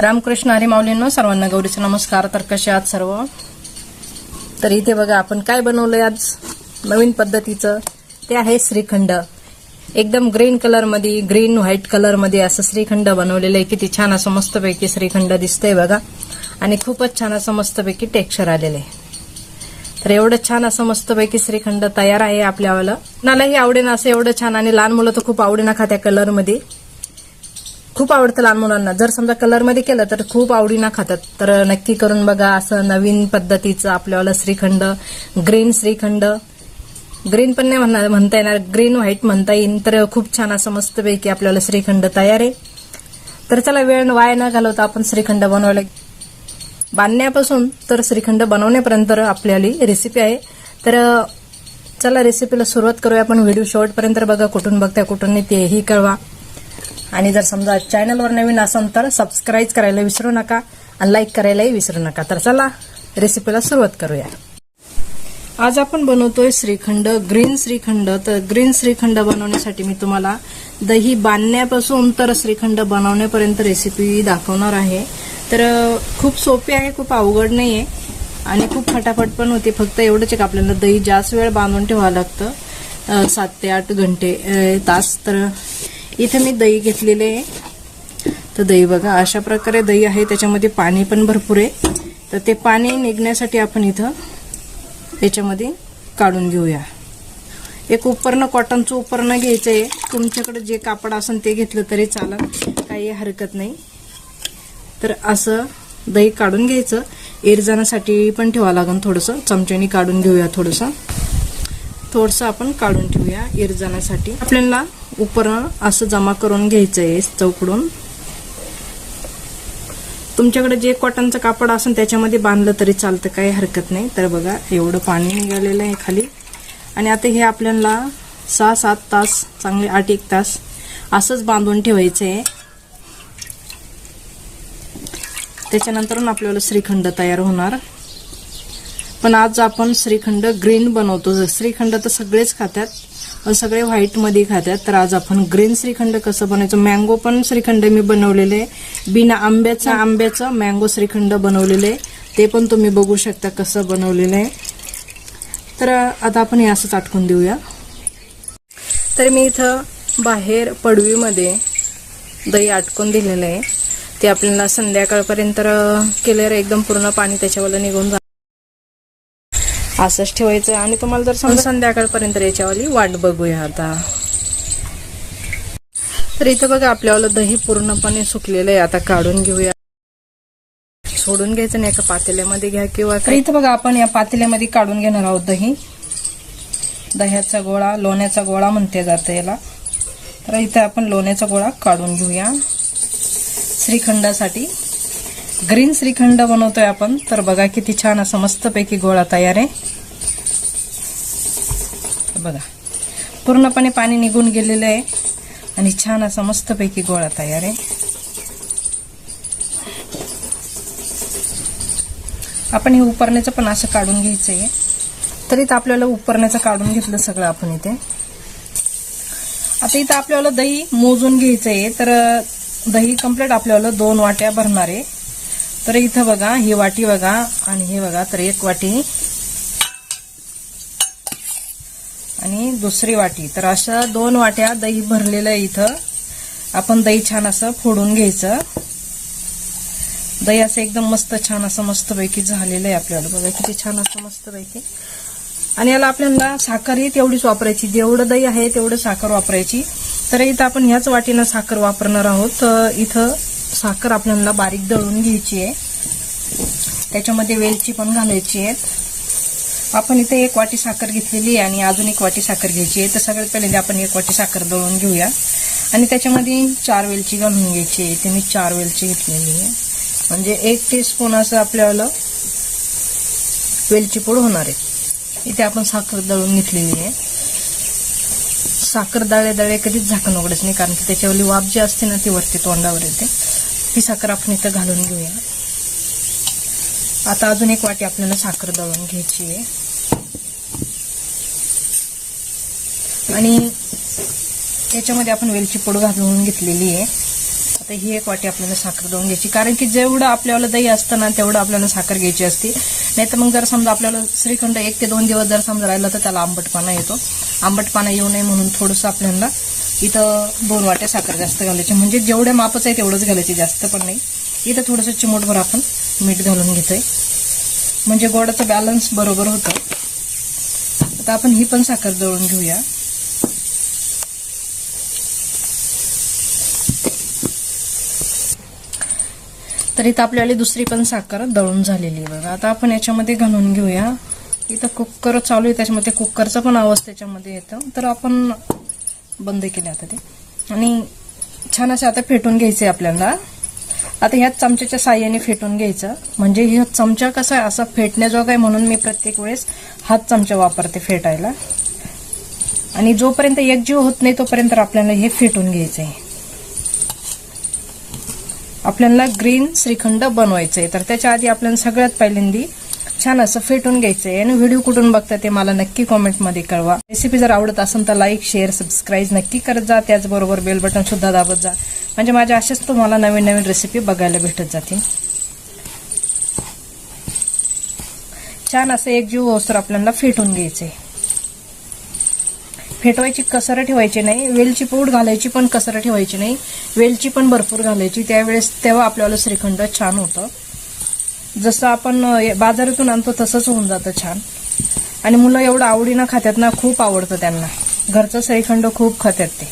रामकृष्ण हरिमाऊलींनो सर्वांना गौरीचे नमस्कार. तर कसे आहात सर्व? तर इथे बघा आपण काय बनवलंय आज? नवीन पद्धतीचं. ते आहे श्रीखंड. एकदम ग्रीन कलरमध्ये ग्रीन व्हाईट कलरमध्ये असं श्रीखंड बनवलेलं आहे. किती छान असं मस्तपैकी श्रीखंड दिसतंय बघा. आणि खूपच छान असं मस्तपैकी टेक्स्चर आलेलं आहे. तर एवढं छान असं मस्तपैकी श्रीखंड तयार आहे आपल्यावाला. नालाही आवडेन असं एवढं छान. आणि लहान मुलं तर खूप आवडीना खात्या कलरमध्ये खूप आवडतं लहान मुलांना. जर समजा कलरमध्ये केलं तर खूप आवडीनं खातात. तर नक्की करून बघा असं नवीन पद्धतीचं आपल्याला श्रीखंड. ग्रीन श्रीखंड. ग्रीन पण नाही म्हणणार म्हणता येणार. ग्रीन व्हाईट म्हणता येईल. तर खूप छान असं मस्तपैकी आपल्याला श्रीखंड तयार आहे. तर चला वेळ वाया न घालवता आपण श्रीखंड बनवायला बांधण्यापासून तर श्रीखंड बनवण्यापर्यंत आपल्याला रेसिपी आहे. तर चला रेसिपीला सुरुवात करूया. आपण व्हिडिओ शेवटपर्यंत बघा. कुठून बघताय कुठून येते तेही कळवा. आणि जर समजा चॅनलवर नवीन असाल तर सबस्क्राईब करायला विसरू नका आणि लाईक करायलाही विसरू नका. तर चला रेसिपीला सुरुवात करूया. आज आपण बनवतोय श्रीखंड ग्रीन श्रीखंड. तर ग्रीन श्रीखंड बनवण्यासाठी मी तुम्हाला दही बांधण्यापासून तर श्रीखंड बनवण्यापर्यंत रेसिपी दाखवणार आहे. तर खूप सोपी आहे खूप अवघड नाही आहे आणि खूप फटाफट पण होते. फक्त एवढंच आहे आपल्याला दही जास्त वेळ बांधून ठेवावं लागतं. सात ते आठ घंटे तास. तर इथे मी दही घेतलेले आहे. तर दही बघा अशा प्रकारे दही आहे त्याच्यामध्ये पाणी पण भरपूर आहे. तर ते पाणी निघण्यासाठी आपण इथं याच्यामध्ये काढून घेऊया. एक उपरणं कॉटनचं उपरणं घ्यायचं आहे. तुमच्याकडे जे कापड असेल ते घेतलं तरी चालत काही हरकत नाही. तर असं दही काढून घ्यायचं. एरजाण्यासाठी पण ठेवावं लागेल थोडंसं. चमच्याने काढून घेऊया थोडंसं. थोडंसं आपण काढून ठेवूया एरजाण्यासाठी. आपल्याला उपरण असं जमा करून घ्यायचं आहे चौकडून. तुमच्याकडे जे कॉटनचं कापड असून त्याच्यामध्ये बांधलं तरी चालतं काही हरकत नाही. तर बघा एवढं पाणी निघालेलं आहे खाली. आणि आता हे आपल्याला सहा सात तास चांगले आठ एक तास असंच बांधून ठेवायचं आहे त्याच्यानंतर आपल्याला श्रीखंड तयार होणार. पण आज आपण श्रीखंड ग्रीन बनवतो. श्रीखंड तर सगळेच खातात सगळे व्हाईटमध्ये खातात. तर आज आपण ग्रीन श्रीखंड कसं बनायचं मँगो पण श्रीखंड मी बनवलेले. आहे बिना आंब्याचं आंब्याचं मँगो श्रीखंड बनवलेले. आहे ते पण तुम्ही बघू शकता कसं बनवलेलं आहे. तर आता आपण हे असंच आटकून देऊया. तर मी इथं बाहेर पडवीमध्ये दही आटकून दिलेलं आहे. ते आपल्याला संध्याकाळपर्यंत केल्यावर एकदम पूर्ण पाणी त्याच्यावर निघून जातं. असंच ठेवायचं आणि तुम्हाला जर समजा संध्याकाळपर्यंत याच्यावाली वाट बघूया आता. तर इथं बघा आपल्याला दही पूर्णपणे सुकलेलं आहे. आता काढून घेऊया. सोडून घ्यायचं नाही एका पातेल्यामध्ये घ्या किंवा तर इथं बघा आपण या पातेल्यामध्ये काढून घेणार आहोत दही. दह्याचा गोळा लोण्याचा गोळा म्हणते जातं याला. तर इथं आपण लोण्याचा गोळा काढून घेऊया. श्रीखंडासाठी. ग्रीन श्रीखंड बनवतोय आपण. तर बघा किती छान असं मस्तपैकी गोळा तयार आहे. बघा. पूर्णपणे पाणी निघून गेलेलं आहे. आणि छान असा मस्तपैकी गोळा तयार आहे. आपण हे उपरण्याचं पण असं काढून घ्यायचं आहे तर इथं आपल्याला उपरण्याचं काढून घेतलं सगळं आपण इथे. आता इथं आपल्याला दही मोजून घ्यायचं आहे तर दही कंप्लीट आपल्याला दोन वाट्या भरणार आहे. तर इथं बघा ही वाटी बघा आणि हे बघा तर एक वाटी. आणि दुसरी वाटी. तर अशा दोन वाट्या दही भरलेलं आहे इथं. आपण दही छान असं फोडून घ्यायचं. दही असं एकदम मस्त छान असं मस्तपैकी झालेलं आहे आपल्याला. बघा किती छान असं मस्तपैकी. आणि याला आपल्याला साखर ही तेवढीच वापरायची. जेवढं दही आहे तेवढं साखर वापरायची. तर इथं आपण ह्याच वाटीनं साखर वापरणार आहोत. तर इथं साखर आपल्याला बारीक दळून घ्यायची आहे. त्याच्यामध्ये वेलची पण घालायची आहे आपण इथे एक वाटी साखर घेतलेली आहे आणि अजून एक वाटी साखर घ्यायची आहे. तर सगळ्यात पहिले आपण एक वाटी साखर दळून घेऊया. आणि त्याच्यामध्ये चार वेलची घालून घ्यायची आहे. ते मी चार वेलची घेतलेली आहे. म्हणजे एक टीस्पून असं आपल्याला वेलची पूड होणार आहे. इथे आपण साखर दळून घेतलेली आहे. साखर दळे दळे कधीच झाकण उघडच नाही कारण की त्याच्यावरली वाफ जी असते ना ती वरती तोंडावर येते. ती साखर आपण इथं घालून घेऊया. आता अजून एक वाटी आपल्याला साखर दळून घ्यायची आहे. आणि याच्यामध्ये आपण वेलची पूड घालून घेतलेली आहे. आता ही एक वाटी आपल्याला साखर दळून घ्यायची. कारण की जेवढं आपल्याला दही असतं ना तेवढं आपल्याला साखर घ्यायची असते. नाही तर मग जर समजा आपल्याला श्रीखंड एक ते दोन दिवस जर समजा राहिलं तर त्याला आंबटपाना येतो. आंबटपाना येऊ नये म्हणून थोडंसं आपल्याला इथं दोन वाट्या साखर जास्त घालायची म्हणजे जेवढ्या मापच आहे तेवढंच घालायची. जास्त पण नाही. इथं थोडंसं चिमूटभर आपण मीठ घालून घेतोय. म्हणजे गोडाचं बॅलन्स बरोबर होतं. आता आपण ही पण साखर दळून घेऊया. तर इथं आपल्याला दुसरी पण साखर दळून झालेली आहे बघा. आता आपण याच्यामध्ये घालून घेऊया. इथं कुकर चालू आहे. त्याच्यामध्ये कुकरचा पण आवाज त्याच्यामध्ये येतं. तर आपण बंद केले आता ते. आणि छान असं आता फेटून घ्यायचे आपल्याला. आता ह्याच चमच्याच्या साह्याने फेटून घ्यायचं. म्हणजे ह्या चमचा कसा आहे असा फेटण्याजोगा आहे म्हणून मी प्रत्येक वेळेस हाच चमचा वापरते फेटायला. आणि जोपर्यंत एकजीव होत नाही तोपर्यंत आपल्याला हे फेटून घ्यायचं आहे आपल्याला ग्रीन श्रीखंड बनवायचं आहे तर त्याच्या आधी आपल्याला सगळ्यात पहिल्यांदी छान असं फेटून घ्यायचं आहे आणि व्हिडिओ कुठून बघता ते मला नक्की कॉमेंटमध्ये कळवा. रेसिपी जर आवडत असेल तर लाईक शेअर सबस्क्राईब नक्की करत जा. त्याचबरोबर बेल बटन सुद्धा दाबत जा. म्हणजे माझ्या अशाच तुम्हाला नवीन नवीन रेसिपी बघायला भेटत जातील. छान असं एक जीव होसर आपल्याला फेटून घ्यायचे फेटवायची कसरं ठेवायची नाही. वेलची पूड घालायची पण कसरं ठेवायची नाही. वेलची पण भरपूर घालायची. त्यावेळेस तेव्हा आपल्याला श्रीखंड छान होतं. जसं आपण बाजारातून आणतो तसंच होऊन जातं छान. आणि मुलं एवढं आवडीनं खात्यात ना खूप आवडतं त्यांना. घरचं श्रीखंड खूप खात्यात ते.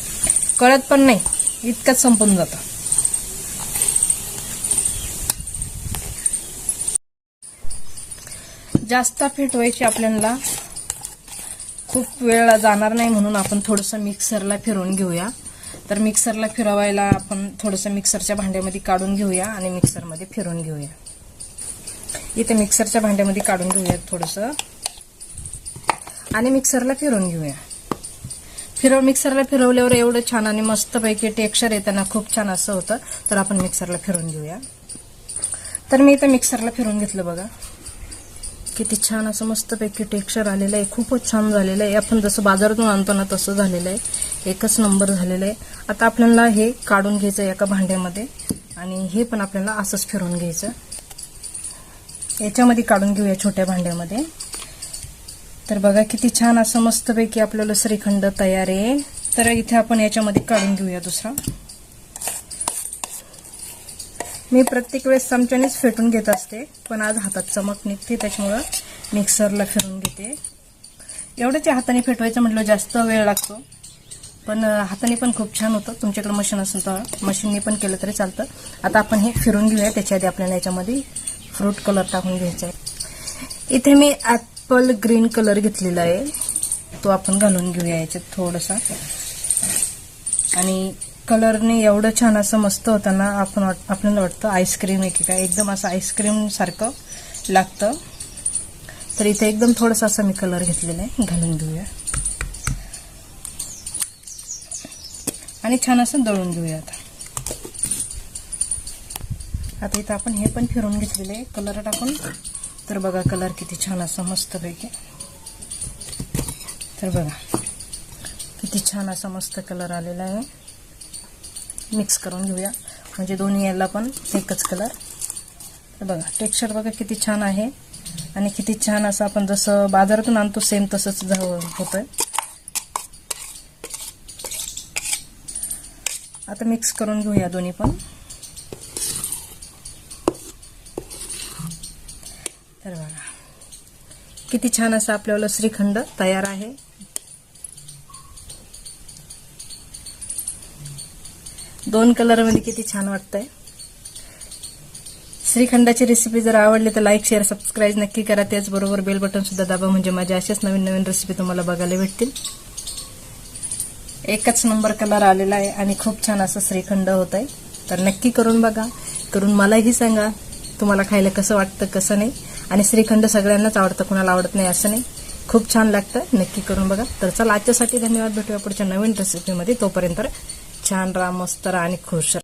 कळत पण नाही इतकंच संपून जातं. जास्त फिट व्हायची आपल्याला खूप वेळ जाणार नाही म्हणून आपण थोडंसं मिक्सरला फिरवून घेऊया. तर मिक्सरला फिरवायला आपण थोडंसं मिक्सरच्या भांड्यामध्ये काढून घेऊया आणि मिक्सरमध्ये फिरवून घेऊया. इथे मिक्सरच्या भांड्यामध्ये काढून घेऊयात थोडंसं. आणि मिक्सरला फिरवून घेऊया. फिरव मिक्सरला फिरवल्यावर एवढं छान आणि मस्तपैकी टेक्स्चर येताना खूप छान असं होतं. तर आपण मिक्सरला फिरवून घेऊया. तर मी इथं मिक्सरला फिरवून घेतलं बघा. किती छान असं मस्तपैकी टेक्स्चर आलेलं आहे. खूपच छान झालेलं आहे. आपण जसं बाजारातून आणतो ना तसं झालेलं आहे. एकच नंबर झालेलं आहे. आता आपल्याला हे काढून घ्यायचं एका भांड्यामध्ये. आणि हे पण आपल्याला असंच फिरवून घ्यायचं. याच्यामध्ये काढून घेऊया छोट्या भांड्यामध्ये. तर बघा किती छान असं मस्तपैकी आपल्याला श्रीखंड तयार आहे. तर इथे आपण याच्यामध्ये काढून घेऊया दुसरा. मी प्रत्येक वेळेस चमच्यानेच फेटून घेत असते पण आज हातात चमक निघते त्याच्यामुळं मिक्सरला फिरून घेते. एवढंच हाताने फेटवायचं म्हटलं जास्त वेळ लागतो. पण हाताने पण खूप छान होतं. तुमच्याकडे मशीन असेल तर मशीनने पण केलं तरी चालतं. आता आपण हे फिरून घेऊया त्याच्या आधी आपल्याला याच्यामध्ये फ्रूट कलर टाकून घ्यायचा आहे. इथे मी ॲपल ग्रीन कलर घेतलेला आहे. तो आपण घालून घेऊया याच्यात थोडासा. आणि कलरने एवढं छान असं मस्त होताना आपण वाट- आपल्याला वाटतं आईस्क्रीम आहे की काय. एकदम असं आईस्क्रीम सारखं लागतं. तर इथे एकदम थोडासा असा मी कलर घेतलेला आहे. घालून घेऊया. आणि छान असं दळून घेऊया आता. आता इथं आपण हे पण फिरून घेतलेलं आहे. कलर टाकून. तर बघा कलर किती छान असं मस्तपैकी. तर बघा किती छान असा मस्त कलर आलेला आहे. मिक्स करून घेऊया. म्हणजे दोन्ही याला पण एकच कलर तर बघा टेक्स्चर बघा किती छान आहे. आणि किती छान असं आपण जसं बाजारातून आणतो सेम तसंच होतंय. आता मिक्स करून घेऊया दोन्ही पण. किती छान असं आपल्याला श्रीखंड तयार आहे. दोन कलरमध्ये किती छान वाटतंय. श्रीखंडाची रेसिपी जर आवडली तर लाईक शेअर सबस्क्राईब नक्की करा. त्याचबरोबर बेल बटन सुद्धा दाबा म्हणजे माझ्या अशाच नवीन नवीन रेसिपी तुम्हाला बघायला भेटतील. एकच नंबर कलर आलेला आहे आणि खूप छान असं श्रीखंड होत आहे तर नक्की करून बघा. करून मलाही सांगा. तुम्हाला खायला कसं वाटतं कसं नाही. आणि श्रीखंड सगळ्यांनाच आवडतं कुणाला आवडत नाही असं नाही. खूप छान लागतं नक्की करून बघा. तर चला आजच्यासाठी धन्यवाद. भेटूया पुढच्या नवीन रेसिपीमध्ये तोपर्यंत छान राहा मस्त राहा आणि खुश राहा.